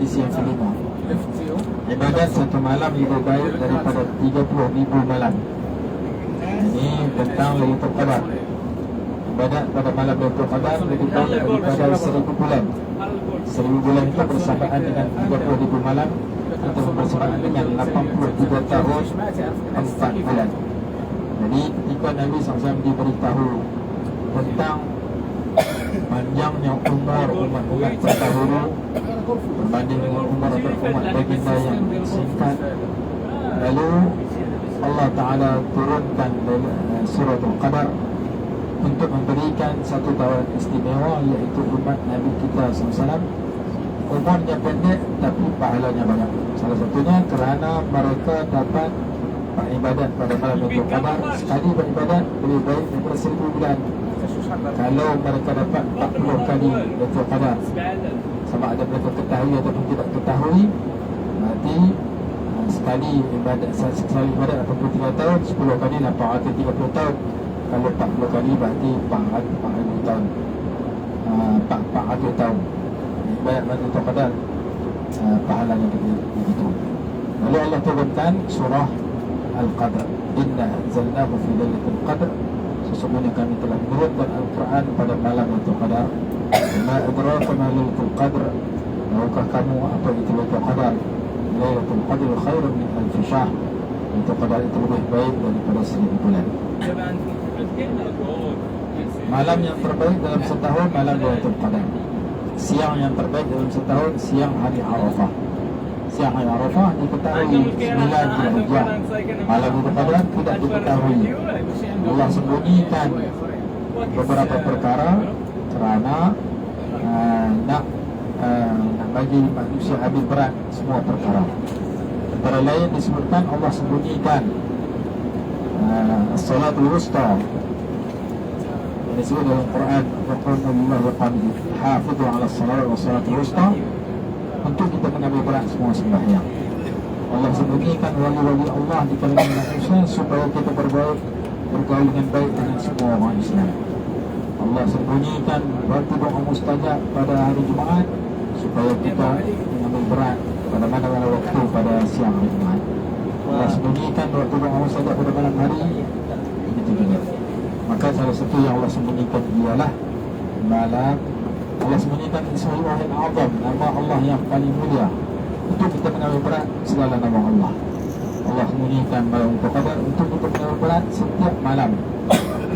hadis yang kelima. Ibadat satu malam lebih baik daripada 30 ribu malam. Ini tentang Lailatul Qadar Ibadat pada malam Lailatul Qadar lebih baik daripada seribu bulan. Seribu bulan itu bersamaan dengan 30 ribu malam Atau bersamaan dengan 83 tahun 4 bulan. Jadi ketika Nabi SAW diberitahu Tentang panjangnya umur umat-umat terdahulu berbanding dengan umur umat baginda yang singkat lalu Allah Ta'ala turunkan eh, surat Al-Qadar untuk memberikan satu tawaran istimewa iaitu umat Nabi kita SAW umurnya pendek tapi pahalanya banyak. Salah satunya kerana mereka dapat beribadat pada malam itu Qadar sekali beribadat lebih baik daripada seribu bulan kalau mereka dapat 40 kali Lailatul Qadar sama ada mereka ketahui ataupun tidak ketahui berarti uh, sekali ibadat sekali ibadat ataupun 3 tahun 10 kali 830 tahun kalau 40 kali berarti 400 tahun. Uh, 400 tahun. Ibadat Lailatul Qadar uh, pahalanya begitu lalu Allah turunkan surah Al-Qadr. Inna anzalnahu fi qadr Sesungguhnya kami telah menurunkan Al-Quran pada malam itu Qadar Ma adraka ma Lailatul Qadr Tahukah kamu apa itu Lailatul Qadar? Lailatul Qadr khairun min alfi syahr. Lailatul Qadar itu lebih baik daripada seribu bulan. Malam yang terbaik dalam setahun malam Lailatul Qadar Siang yang terbaik dalam setahun siang hari Arafah. Siang hari Arafah diketahui 9 Zulhijjah Malam Lailatul Qadar tidak diketahui Allah sembunyikan beberapa perkara kerana uh, nak uh, bagi manusia habis berat semua perkara. Antara lain disebutkan Allah sembunyikan uh, salatul wusta. Disebut dalam Quran Al-Quran wa qamdi hafidhu ala salat wa salatul wusta. Untuk kita mengambil berat semua sembahyang. Allah sembunyikan wali-wali Allah di kalangan manusia supaya kita berbaik bergaul dengan baik dengan semua orang Islam. Allah sembunyikan waktu doa mustajab pada hari Jumaat supaya kita mengambil berat pada mana-mana waktu pada siang hari Jumaat. Allah sembunyikan waktu doa mustajab pada malam hari itu juga. Maka salah satu yang Allah sembunyikan ialah malam Allah sembunyikan Ismail yang Azam nama Allah yang paling mulia untuk kita mengambil berat segala nama Allah. Allah sembunyikan malam Qadar untuk berat setiap malam.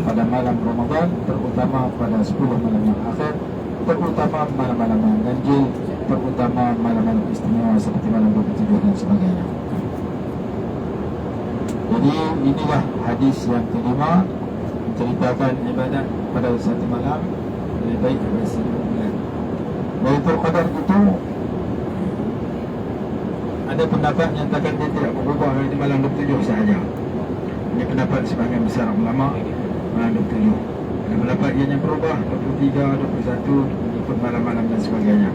Pada malam Ramadan terutama pada 10 malam yang akhir terutama malam-malam ganjil terutama malam-malam istimewa seperti malam 27 dan sebagainya. Jadi inilah hadis yang kelima menceritakan ibadat pada satu malam lebih baik daripada seribu bulan Lailatul Qadar itu ada pendapat yang nyatakan dia tidak berubah di malam 27 sahaja. Ini pendapat sebagian besar ulama malam 27. Ada pendapat yang yang berubah 23, 21 ikut malam-malam dan sebagainya.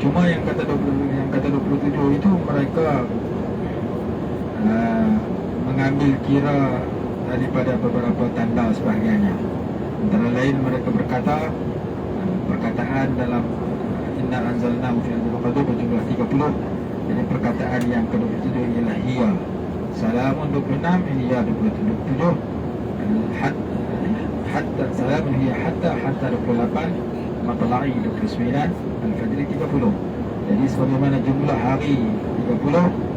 Cuma yang kata 20 yang kata 27 itu mereka uh, mengambil kira daripada beberapa tanda sebagainya. Antara lain mereka berkata uh, perkataan dalam uh, Inna anzalna fi al-Qadr berjumlah 30 jadi perkataan yang ke-27 ialah hiya. Salamun 26 hiya 27. Hat hatta salamun hiya hatta hatta 28 matla'i 29 al-fajr 30. Jadi sebagaimana jumlah hari 30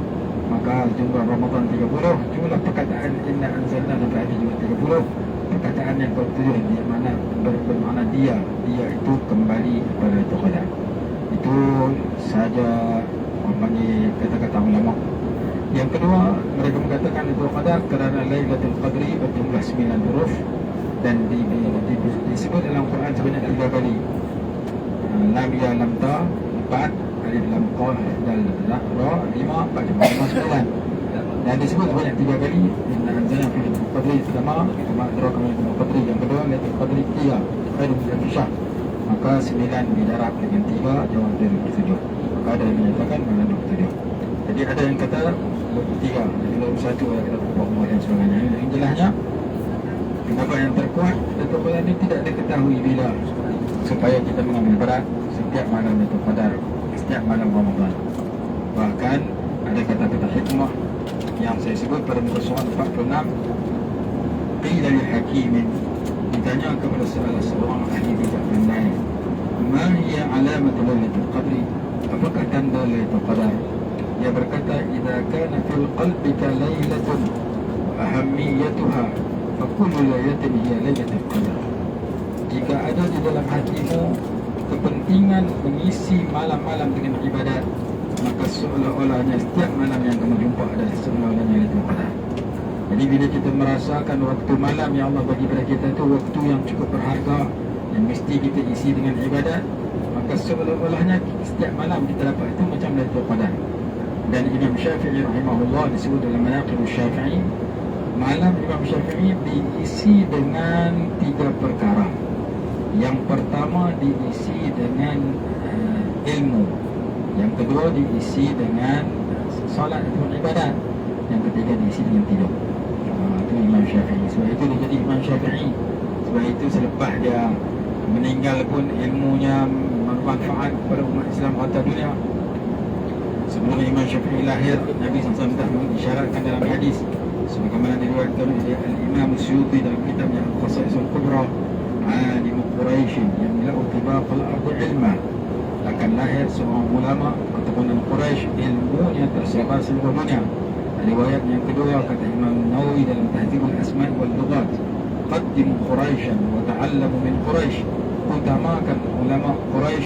maka jumlah Ramadan 30 jumlah perkataan inna anzalna fi hadhihi juga 30 perkataan yang ketujuh di mana bermakna dia dia itu kembali kepada Tuhan itu saja panggil kata-kata ulama. Yang kedua, mereka mengatakan itu qadar kerana Lailatul Qadri berjumlah 9 huruf dan di, di, di, di, disebut dalam Quran sebanyak tiga kali. Uh, lam ya lam ta empat alif lam qa dan la ra lima empat lima lima sembilan dan disebut sebanyak tiga kali inna anzalna fi qadri sama kama adraka min qadri yang kedua Lailatul Qadri tiga khairun min syahr maka sembilan didarab dengan tiga jawab dari tujuh ada yang menyatakan mana 27 jadi ada yang kata 23 jadi 21 ada kata 24 dan sebagainya. Yang jelasnya pendapat yang terkuat Datuk Kuala ini tidak diketahui bila. Supaya kita mengambil berat setiap malam itu pada setiap malam Ramadan. Bahkan ada kata-kata hikmah yang saya sebut pada muka surat 46 Qila li hakimin. Ditanya kepada salah seorang ahli bijak pandai Ma hiya alamat lailatul qadri? Apakah tanda lailatul qadar dia berkata idza kana fil qalbika lailatun wa ahammiyatuha fa kullu lailatin hiya lailatul qadar jika ada di dalam hatimu kepentingan mengisi malam-malam dengan ibadat maka seolah-olahnya setiap malam yang kamu jumpa adalah seolah-olahnya itu jadi bila kita merasakan waktu malam yang Allah bagi pada kita itu waktu yang cukup berharga yang mesti kita isi dengan ibadat maka seolah-olahnya setiap malam kita dapat itu macam Lailatul Qadar dan Imam Syafi'i rahimahullah disebut dalam Manaqib Syafi'i malam Imam Syafi'i diisi dengan tiga perkara. Yang pertama diisi dengan uh, ilmu. Yang kedua diisi dengan solat atau ibadat. Yang ketiga diisi dengan tidur. Uh, itu Imam Syafi'i. Sebab itu dia jadi Imam Syafi'i. Sebab itu selepas dia meninggal pun ilmunya bermanfaat kepada umat Islam harta dunia sebelum Imam Syafi'i lahir Nabi SAW telah mengisyaratkan dalam hadis. Sebagaimana diriwayatkan oleh Al-Imam Suyuti dalam kitabnya Al-Qasais Al-Kubra Alim Quraisy yang mila tibaq al-ard ilma. Akan lahir seorang ulama keturunan Quraisy ilmunya tersebar seluruh dunia riwayat yang kedua kata Imam Nawawi dalam Tahdzibul Asma' wal Lughat qaddimu Quraisyan wa ta'allamu min Quraisy utamakan ulama Quraisy